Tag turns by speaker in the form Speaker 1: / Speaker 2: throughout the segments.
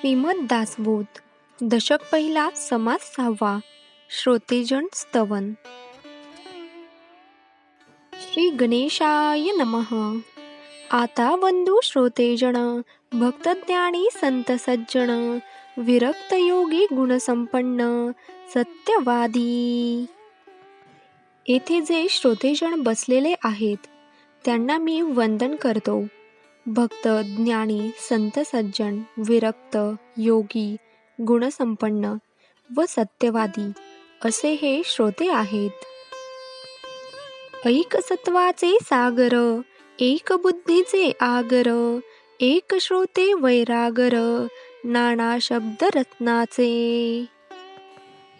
Speaker 1: श्रीमद दासबोध. दशक पहिला समाज सहावा. श्रोतेजन स्तवन. श्री गणेशाय नमः. आता बंधू श्रोतेजन भक्तज्ञानी संत सज्जन विरक्त योगी गुणसंपन्न सत्यवादी. येथे जे श्रोतेजन बसलेले आहेत त्यांना मी वंदन करतो. भक्त ज्ञानी संत सज्जन विरक्त योगी गुणसंपन्न व सत्यवादी असे हे श्रोते आहेत. ऐक सत्वाचे सागर एक बुद्धीचे आगर एक श्रोते वैरागर नाना शब्द रत्नाचे.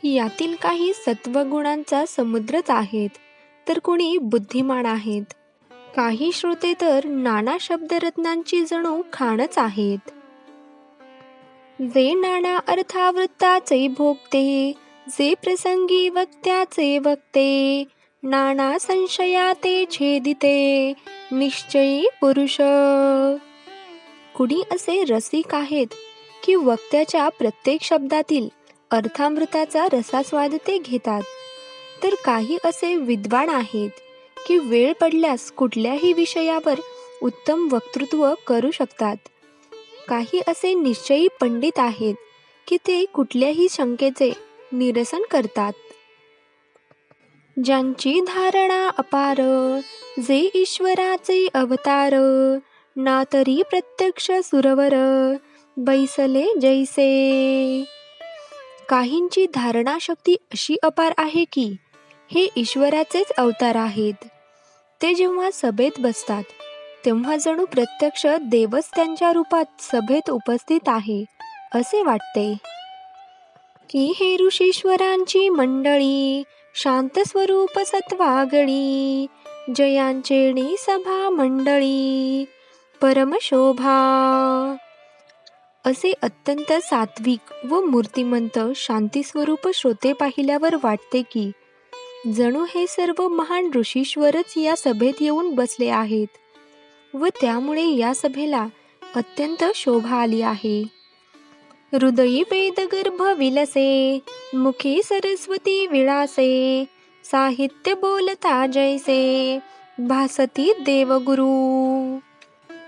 Speaker 1: यातील काही सत्वगुणांचा समुद्रच आहेत तर कुणी बुद्धिमान आहेत? काही श्रोते तर नाना शब्दरत्नांची जणू खाणच आहेत. जे नाना अर्थावृत्ताचे भोगते जे प्रसंगी वक्त्याचे वक्ते नाना संशयाते छेदिते निश्चयी पुरुष. कुणी असे रसिक आहेत की वक्त्याच्या प्रत्येक शब्दातील अर्थामृताचा रसास्वाद ते घेतात तर काही असे विद्वान आहेत की वेळ पडल्यास कुठल्याही विषयावर उत्तम वक्तृत्व करू शकतात. काही असे निश्चयी पंडित आहेत की ते कुठल्याही शंकेचे निरसन करतात. ज्यांची धारणा अपार जे ईश्वराचे अवतार ना तरी प्रत्यक्ष सुरवर बैसले जैसे. काहींची धारणाशक्ती अशी अपार आहे की हे ईश्वराचेच अवतार आहेत. ते जेव्हा सभेत बसतात तेव्हा जणू प्रत्यक्ष देवच त्यांच्या रूपात सभेत उपस्थित आहे असे वाटते. की हे ऋषीश्वरांची मंडळी शांत स्वरूप सत्वागळी जयांचेणी सभा मंडळी परमशोभा. असे अत्यंत सात्विक व मूर्तिमंत शांतीस्वरूप श्रोते पाहिल्यावर वाटते की जणू हे सर्व महान ऋषीश्वरच या सभेत येऊन बसले आहेत व त्यामुळे या सभेला अत्यंत शोभा आली आहे. हृदयी वेदगर्भ विलसे मुखी सरस्वती विळासे साहित्य बोलता जैसे भासती देवगुरु.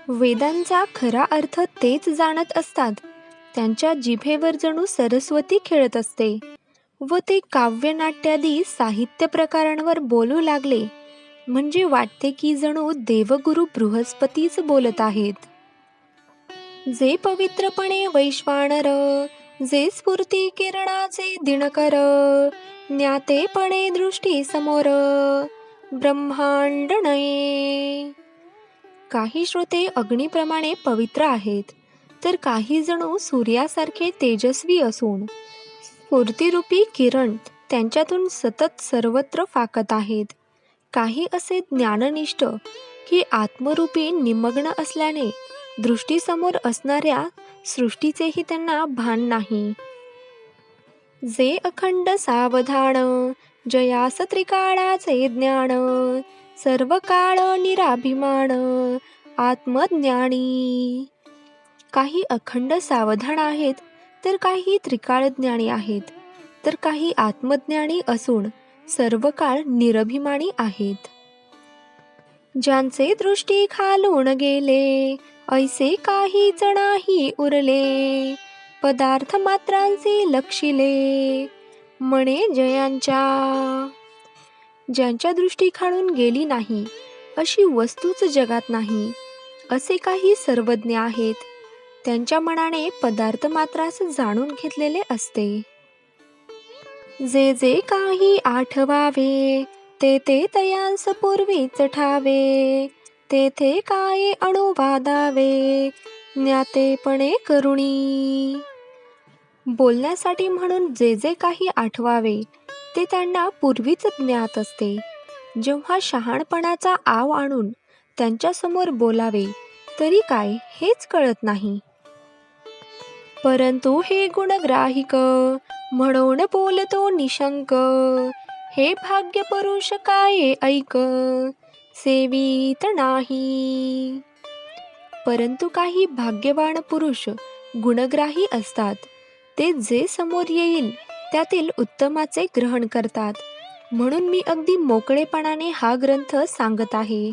Speaker 1: वेदांचा खरा अर्थ तेच जाणत असतात त्यांच्या जिभेवर जणू सरस्वती खेळत असते. व ते काव्यनाट्यादी साहित्य प्रकारांवर बोलू लागले. म्हणजे वाटते की जणू देवगुरु बृहस्पतीच बोलत आहेत. जे पवित्रपणे वैश्वानर जे स्फूर्ती किरणाचे दिनकर ज्ञातेपणे दृष्टी समोर ब्रह्मांड नये काही श्रोते अग्निप्रमाणे पवित्र आहेत तर काही जणू सूर्यासारखे तेजस्वी असून स्फूर्तिरूपी किरण त्यांच्यातून सतत सर्वत्र फाकत आहेत. काही असे ज्ञाननिष्ठ की आत्मरूपी निमग्न असल्याने दृष्टीसमोर असणाऱ्या सृष्टीचेही त्यांना भान नाही. जे अखंड सावधान जया सत्रिकाळाचे ज्ञान सर्व काळ निराभिमान आत्मज्ञानी. काही अखंड सावधान आहेत तर काही त्रिकाळ ज्ञानी आहेत तर काही आत्मज्ञानी असून सर्व काळ निरभिमानी आहेत. ज्यांचे दृष्टी खालून गेले ऐसे काही जणाही उरले. पदार्थ मात्रांचे लक्षिले म्हणे जयांच्या. ज्यांच्या दृष्टी खालून गेली नाही अशी वस्तूच जगात नाही असे काही सर्वज्ञ आहेत. त्यांच्या मनाने पदार्थ मात्रास जाणून घेतलेले असते. जे जे काही आठवावे ते ते तयांस पूर्वीच ठावे तेथे काय अणुवादावे ज्ञातेपणे करुणी. बोलण्यासाठी म्हणून जे जे काही आठवावे ते त्यांना पूर्वीच ज्ञात असते. जेव्हा शहाणपणाचा आव आणून त्यांच्यासमोर बोलावे तरी काय हेच कळत नाही. परंतु हे गुणग्राहिक म्हणून बोलतो निशंक हे भाग्य पुरुष काय ऐक सेवित नाही. परंतु काही भाग्यवान पुरुष गुणग्राही असतात. ते जे समोर येईल त्यातील उत्तमाचे ग्रहण करतात. म्हणून मी अगदी मोकळेपणाने हा ग्रंथ सांगत आहे.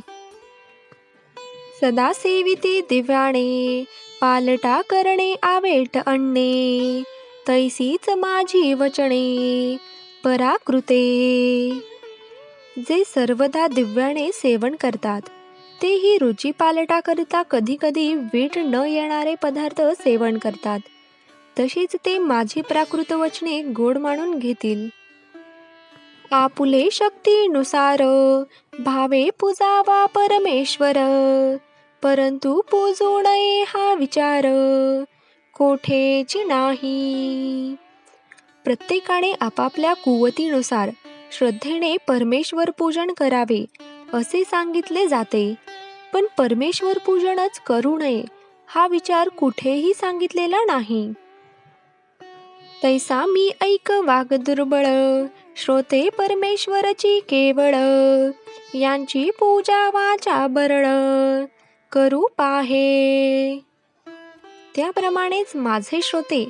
Speaker 1: सदा सेविते दिव्याने पालटा करणे आवेट आणणे तैसीच माझी वचने पराकृते. जे सर्वदा दिव्याने सेवन करतात तेही रुची पालटाकरिता कधी कधी वीट न येणारे पदार्थ सेवन करतात. तशीच ते माझी प्राकृत वचने गोड मानून घेतील. आपुले शक्तीनुसार भावे पूजावा परमेश्वर. परंतु पूजू नये हा विचार कोठेची नाही. प्रत्येकाने आपापल्या कुवतीनुसार श्रद्धेने परमेश्वर पूजन करावे असे सांगितले जाते. पण परमेश्वर पूजनच करू नये हा विचार कुठेही सांगितलेला नाही. तैसा मी ऐक वाग दुर्बळ श्रोते परमेश्वरची केवळ यांची पूजा वाचा बरळ. करूप आहे. त्याप्रमाणेच माझे श्रोते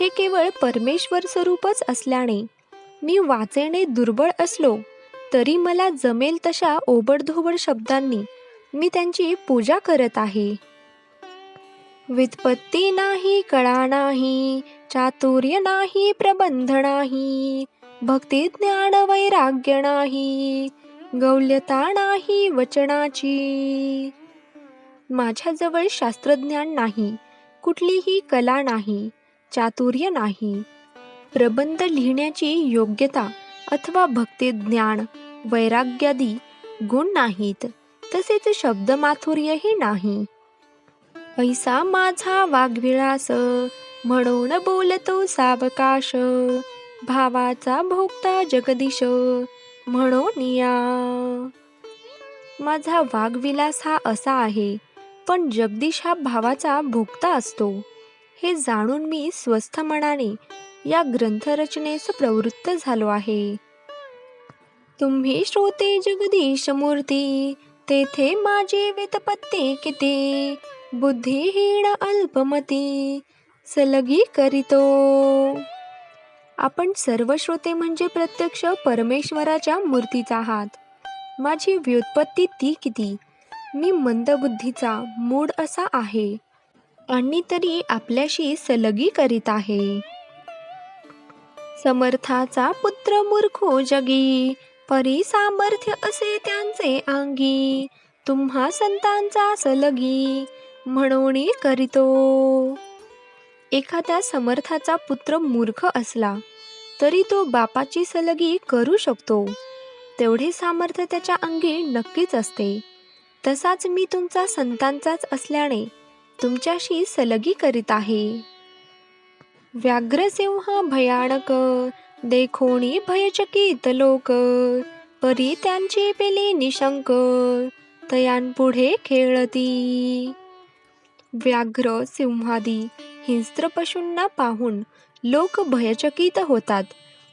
Speaker 1: हे केवळ परमेश्वर स्वरूपच असल्याने मी वाचणे दुर्बळ असलो तरी मला जमेल तशा ओबडधोबड शब्दांनी मी त्यांची पूजा करत आहे. व्युत्पत्ती नाही कळा नाही चातुर्य नाही प्रबंध नाही भक्ती ज्ञान वैराग्य नाही गौल्यता नाही वचनाची माझ्याजवळ शास्त्रज्ञान नाही कुठलीही कला नाही चातुर्य नाही. प्रबंध लिहिण्याची योग्यता अथवा भक्ती ज्ञान वैराग्यादी गुण नाहीत तसेच शब्दमाथुर्यही नाही. ऐसा माझा वाग्विलास म्हणून बोलतो सावकाश भावाचा भोगता जगदीश म्हणून या. माझा वाघविलास हा असा आहे पण जगदीश हा भावाचा भोगता असतो. हे जाणून मी स्वस्थ मनाने या ग्रंथरचनेस प्रवृत्त झालो आहे. तुम्ही श्रोते जगदीश मूर्ती तेथे माझे वेतपत्ते किती? बुद्धिहीन अल्पमती सलगी करीतो. आपण सर्व श्रोते म्हणजे प्रत्यक्ष परमेश्वराच्या मूर्तीचा आहात. माझी व्युत्पत्ती ती किती? मी मंदबुद्धीचा मूड असा आहे. आणि तरी आपल्याशी सलगी करीत आहे. समर्थाचा पुत्र मूर्खो जगी परी सामर्थ्य असे त्यांचे अंगी. तुम्हा संतांचा सलगी म्हणून करीतो. एखाद्या समर्थाचा पुत्र मूर्ख असला तरी तो बापाची सलगी करू शकतो. तेवढे सामर्थ्य त्याच्या अंगी नक्कीच असते. तसाच मी तुमचा संतांचाच असल्याने तुमच्याशी सलगी करीत आहे. व्याघ्रसिंह भयानक देखोणी भयचकित लोक परी त्यांची पेली निशंक तयांपुढे खेळती. व्याघ्र सिंहादी हिंस्त्र पशूंना पाहून लोक भयचकित होतात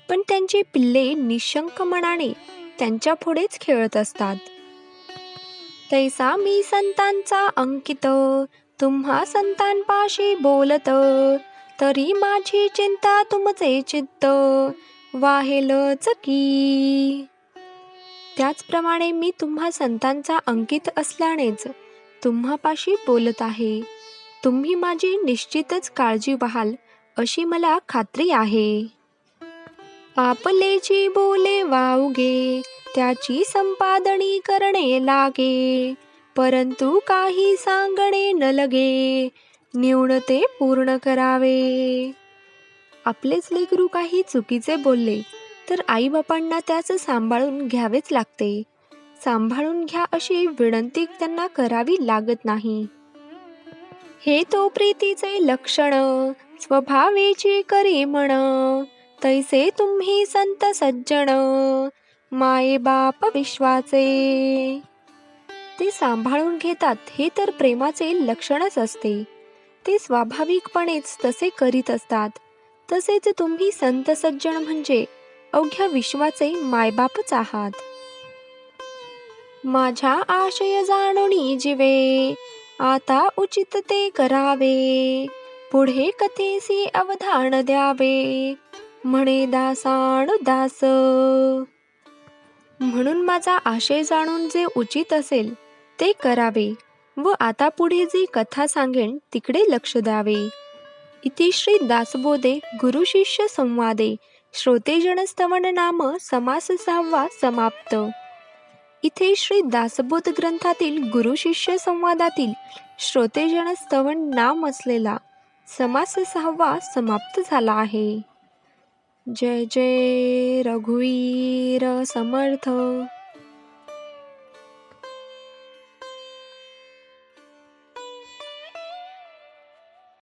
Speaker 1: पण त्यांची पिल्ले निशंक मनाने त्यांच्या पुढेच खेळत असतात. तैसा मी संतांचा अंकित. तुम्हा संतांपाशी बोलत. तरी माझी चिंता तुमचे चित्त. वाहेलच की. त्याचप्रमाणे मी तुम्हा संतांचा अंकित असल्यानेच तुम्हापाशी बोलत आहे. तुम्ही माझी निश्चितच काळजी व्हाल अशी मला खात्री आहे. आपलेची बोले वावगे त्याची संपादनी करणे लागे. परंतु काही सांगणे न लगे. न्यून ते पूर्ण करावे. आपलेच लेकरू काही चुकीचे बोलले तर आईबापांना त्याचं सांभाळून घ्यावेच लागते. सांभाळून घ्या अशी विनंती त्यांना करावी लागत नाही. हे तो प्रीतीचे लक्षण स्वभावेची करी म्हण तैसे तुम्ही संत सज्जन. माये बाप विश्वाचे. ते सांभाळून घेतात हे तर प्रेमाचे लक्षणच असते. ते स्वाभाविकपणेच तसे करीत असतात. तसेच तुम्ही संत सज्जन म्हणजे अवघ्या विश्वाचे मायबापच आहात. माझ्या आशय जाणून जिवे आता उचित ते करावे. पुढे कथेसी अवधान द्यावे म्हणे दासाणु दास. म्हणून माझा आशय जाणून जे उचित असेल ते करावे व आता पुढे जी कथा सांगेन तिकडे लक्ष द्यावे. इतिश्री दासबोधे गुरुशिष्य संवादे. श्रोतेजन स्तवन नाम समास सहावा समाप्त. इथे श्री दासबोध ग्रंथातील गुरुशिष्य संवादातील श्रोतेजन स्तवन नाम असलेला समास सहावा समाप्त झाला आहे. जय जय रघुवीर समर्थ।